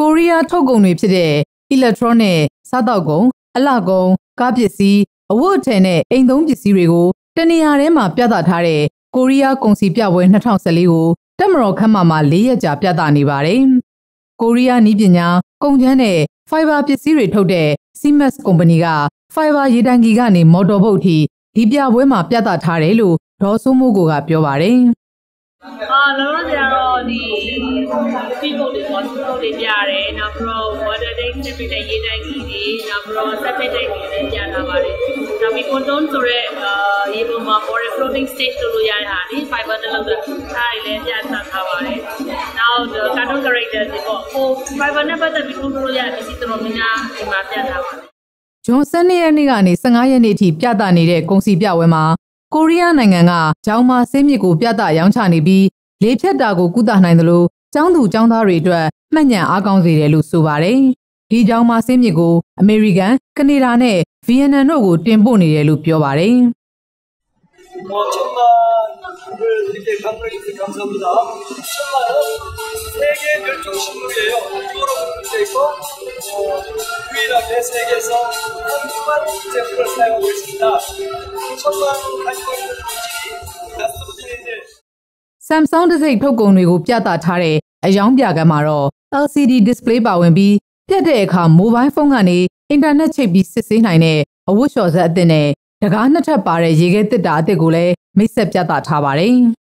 ကိုရီးယားထုတ်ကုန်တွေဖြစ်တဲ့ electronic စားတောက်ကုန်အလှကုန်ကားပစ္စည်းအဝတ်အထည်နဲ့အိမ်သုံးပစ္စည်းတွေကိုတနေရာထဲမှာပြသထားတဲ့ကိုရီးယားကုန်စည်ပြပွဲ2014ကိုတက်မတော်ခမ်းမှာမှာ၄ရက်ကြာပြသနေပါတယ်။ကိုရီးယားနည်းပညာကုန်ကျန်းနဲ့ fiber ပစ္စည်းတွေထုတ်တဲ့ Siemens ကုမ္ပဏီက fiber ရေတိုင်ကြီးကနေမော်တော်ဘုတ်ထိဒီပြပွဲမှာပြသထားတယ်လို့ဒေါ်စိုးမိုးကိုကပြောပါတယ်။အာလောလောဆယ်ကတော့ဒီဒီပုံတွေပေါ့ပုံတွေပြရတယ်နောက်ပြီးတော့ water tank နဲ့ပြတဲ့ရေတိုင်ကြီးတွေနောက်ပြီးတော့ septic tank တွေလည်းပြထားပါတယ်နောက်ပြီး conton ဆိုတဲ့အာရေပေါ်မှာ for floating stage လို့လို့ရတဲ့ဟာဒီ fiber နဲ့လောက်တာအားတွေလည်းပြသထားပါတယ်နောက် cartoon character တွေပေါ့ဟို fiber နဲ့ပတ်သက်ပြီး control လို့ရတဲ့ပစ္စည်းတော်တော်များများဒီမှာပြထားပါတယ်ဂျွန်ဆန်နေ့ရက်နေ့ကနေ15ရက်နေ့ထိပြသနေတဲ့ကုန်စည်ပြပွဲမှာကိုရီးယားနိုင်ငံကဂျောင်းမာဆေးမြစ်ကိုပြသရောင်းချနေပြီးလေဖြတ်တာကိုကုသနိုင်သလိုကျောင်းသူကျောင်းသားတွေအတွက်မှတ်ညံအားကောင်းစေတယ်လို့ဆိုပါတယ်။ ဒီဂျောင်းမာဆေးမြစ်ကိုအမေရိကန်၊ကနေဒါနဲ့ဗီယက်နမ်တို့ကိုတင်ပို့နေတယ်လို့ပြောပါတယ်။ 뭐 천만 을 이렇게 감독해 주셔서 감사합니다. 천만은 세계 멸종 식물이에요. 이거로 분류되어 있고 어, 유일하게 세계에서 한국만 제품을 사용하고 있습니다. 천만 가지고 있는 물질이 가스로진인데 Samsung တစ်စိတ်ထုတ်ကုန်တွေကိုပြသထားတဲ့အယောင်ပြကမ်းမှာတော့ LCD display ပါဝင်ပြီး ပြတ်တဲ့အခါ mobile phone ကနေအင်တာနက်ချိတ်ပြီးစစ်ဆေးနိုင်တဲ့အဝတ်လျှော်ဆက်အသစ်နဲ့တကားနှစ်ထပ်ပါတဲ့ရေခဲတစ်တာအသစ်ကိုလည်းမိတ်ဆက်ပြသထားပါတယ်။